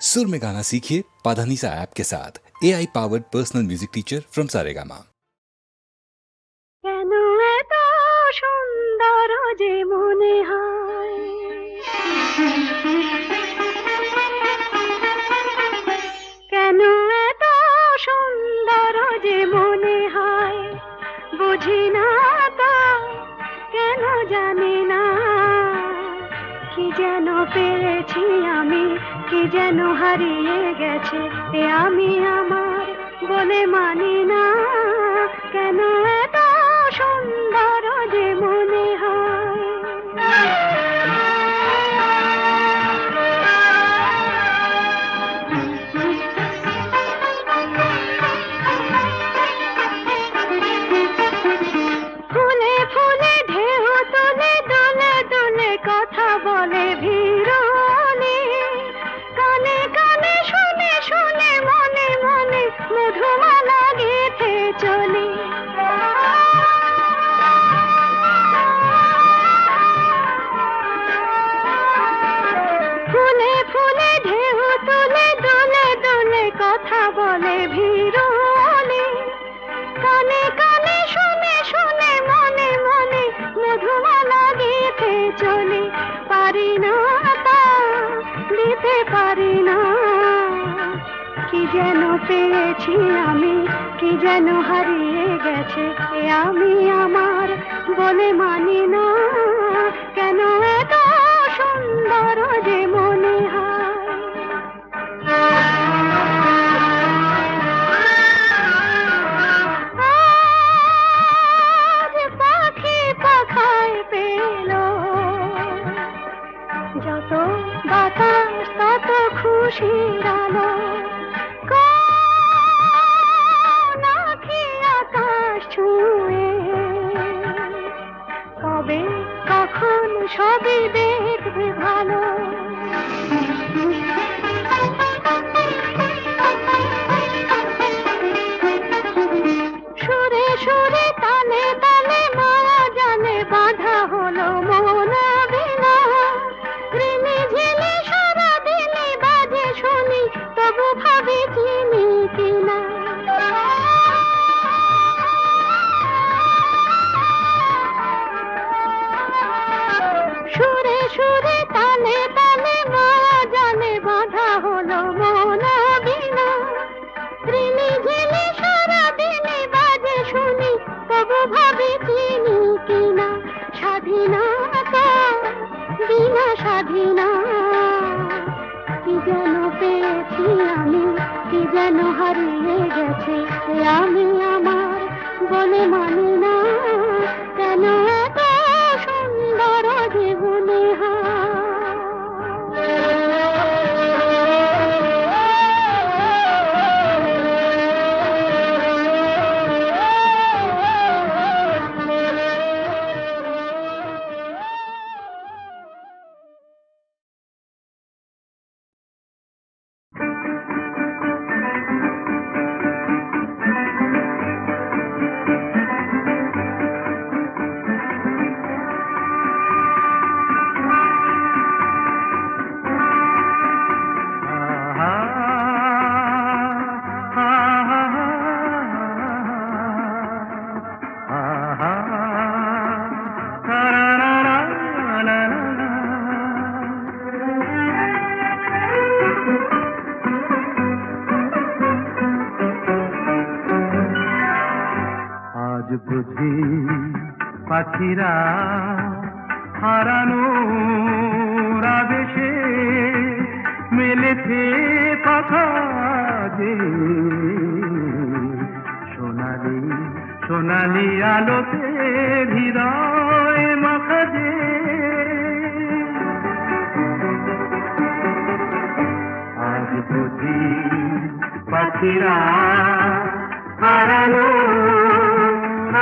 सुर में गाना सीखिए पाधानीसा ऐप के साथ A I powered personal music teacher from Saregama কেন এত সুন্দর যে মনে হয় কেন এত সুন্দর যে মনে হয় বুঝি না তো কেন জানি না কি যেন পেরেছি আমি? কি যেন হারিয়ে গেছে? এ আমি আমার বলে মানি না। কেন এত সুন্দর পারি না, তা দিতে পারি না। কি যেন পেয়েছি আমি, কি যেন হারিয়ে গেছে, এ আমি আমার বলে মানি না। কেন এত সুন্দর যে মনে খুশির আলো আঁখি আকাশ ছুঁয়ে। কবে কখন সবই দেখবে ভালো। কি আমি কি যেন গেছে। আমার বলে মানি পাখিরা হারানো আবেশে মেলেছে কথা যে সোনালি সোনালি আলোতে হৃদয় মাখা যে। আজ বুঝি পাখিরা হারানো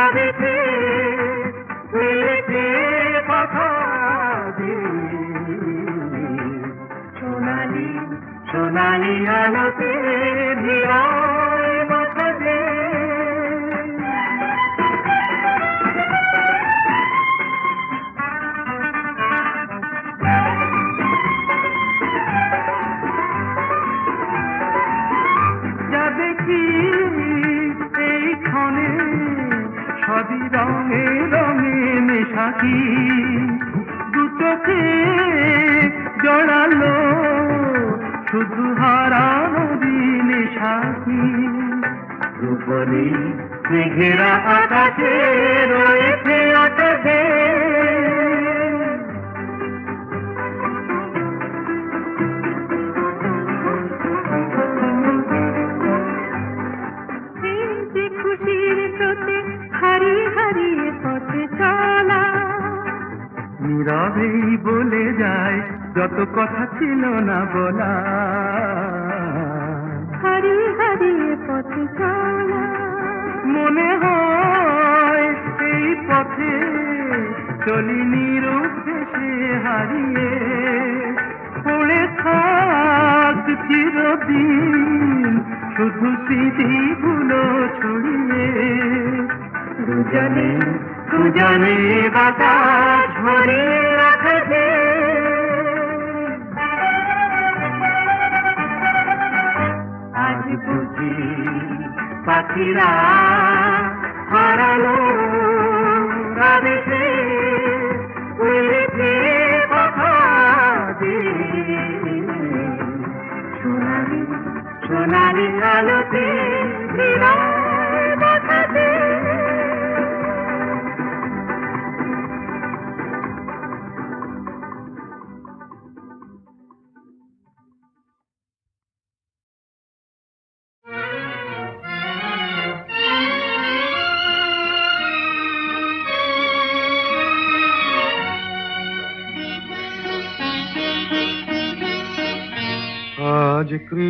আবেশে সোনালি আলোতে ধিয়ায় বাতাসে। যা দেখি এইখানে? সবই রঙে রঙে মেশাকি রূপলি মেঘেরা আকাশে রয়েছে আকাশে। খুশির স্রোতে হারিয়ে হারিয়ে পথে চলা। নীরবেই বলে যায় যত কথা ছিল না বলা। মনে হয় এই পথে চলি নিরুদ্দেশে হারিয়ে। পড়ে থাক চিরদিন, শুধু স্মৃতিগুলো ছড়িয়ে। দুজনে দুজনে বাতাস ভরে রাখবে আজ বুঝি পাখিরা হারালো রাধেছে উড়েছে। সোনালি সোনালি আলোতে হৃদয়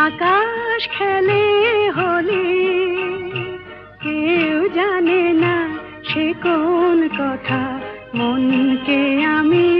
আকাশ খেলে হলে কেউ জানে না সে কোন কথা। মনকে আমি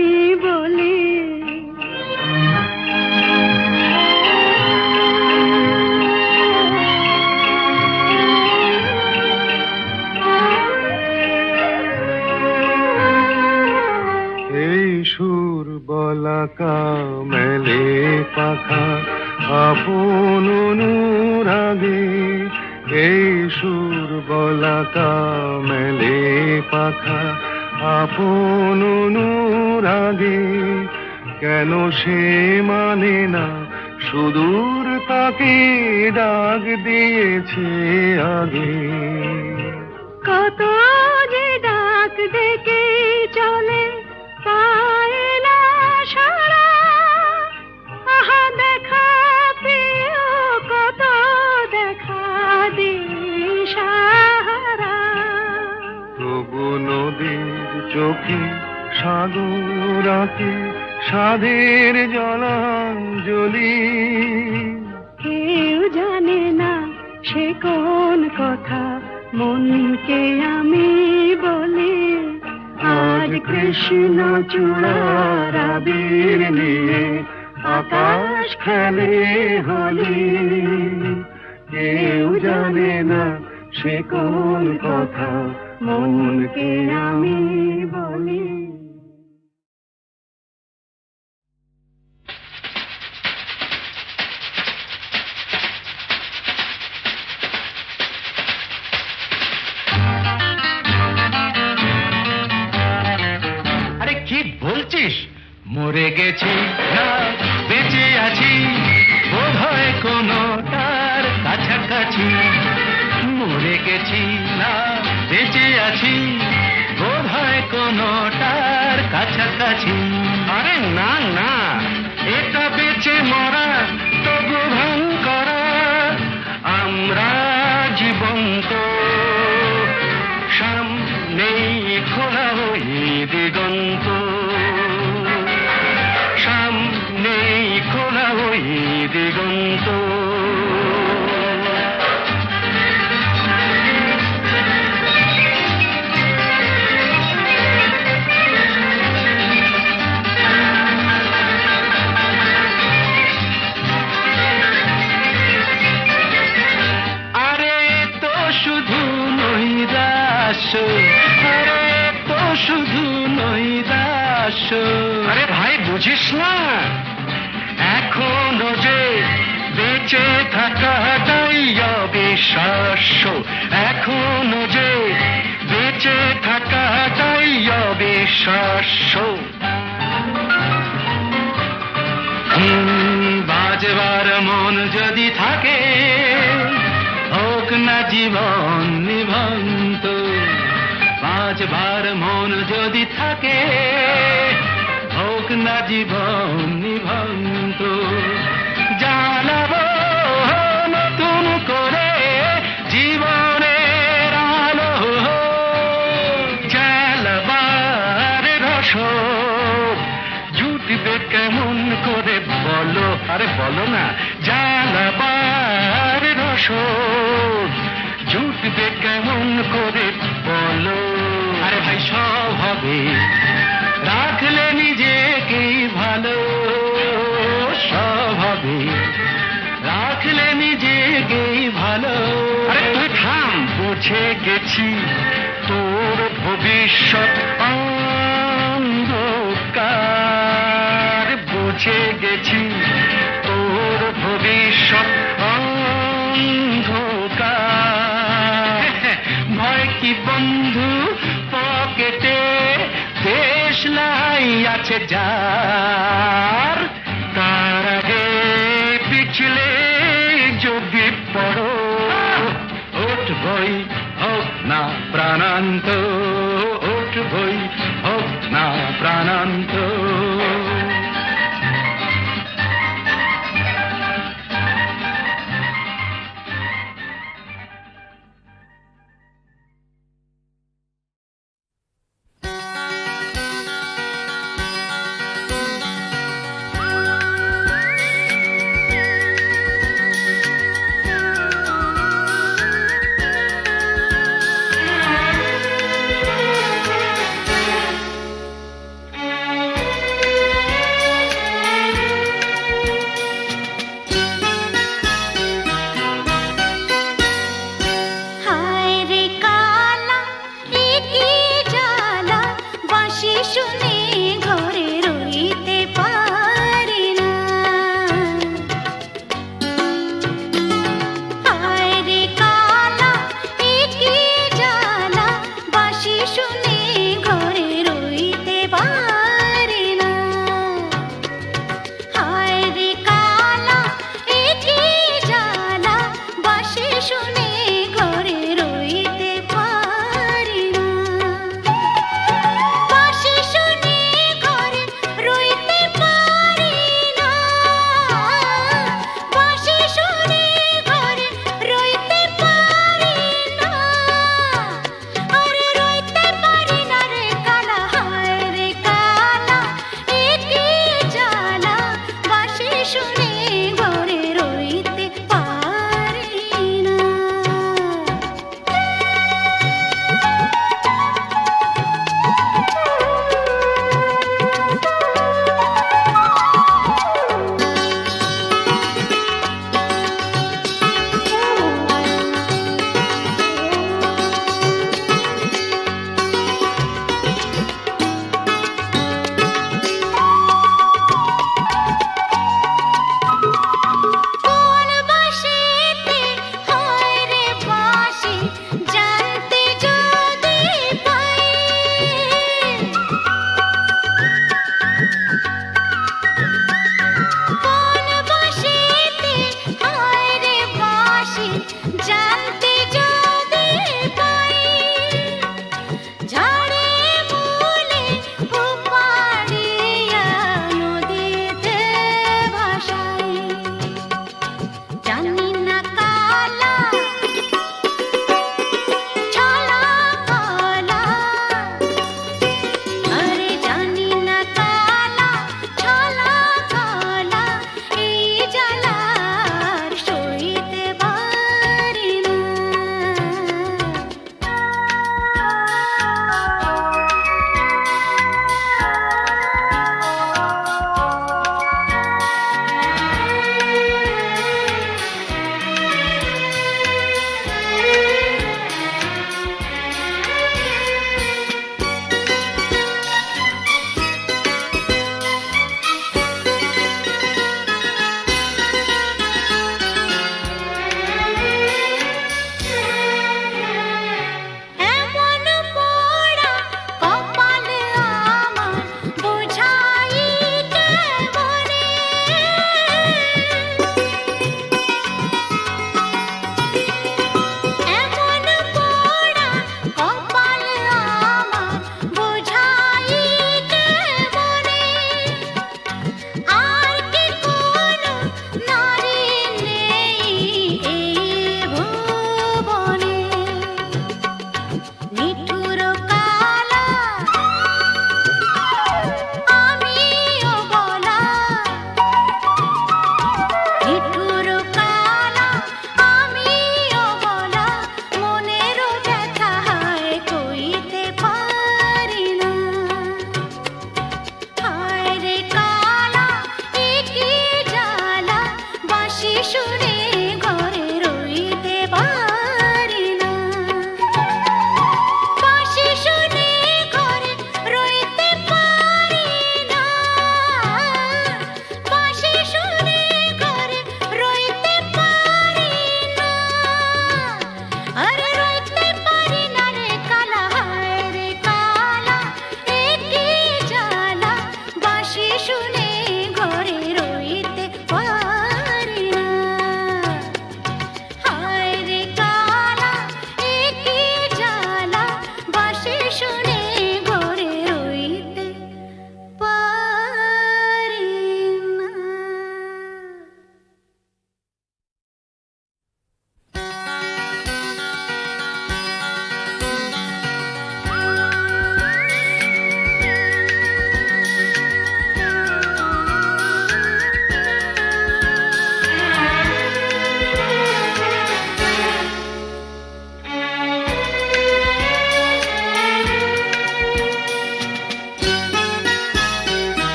আপন অনুরাগে কেন সে মানে না? সুদূর তাকে ডাক দিয়েছে। সাধে মরে গেছি, না, বেঁচে আছি। বোধহয় কোনো তার কাছাকাছি। মরে গেছি, না, বেঁচে আছি। বোধহয় কোনো তার কাছাকাছি। আরে না না, এটা বেঁচে মরা অবিশ্বাস্য বাজবার মন যদি থাকে, হোক না জীবন নিভন্ত বাজবার মন যদি থাকে, হোক না জীবন নিভন্ত আরে বলো না জ্বালাবার রসদ, জুটবে কেমন করে বলো? আরে ভাই, সব হবে, রাখলে নিজেকেই ভালো, সব হবে, রাখলে নিজেকেই ভালো। থাম, বুঝে গেছি, তোর ভবিষ্যৎ অন্ধকার, বুঝে গেছি। ভয় কি বন্ধু, পকেটে আছে যার। তার আগে পিছলে যদি পড়ো উঠবই হোক না প্রাণান্ত উঠবই হোক না প্রাণান্ত।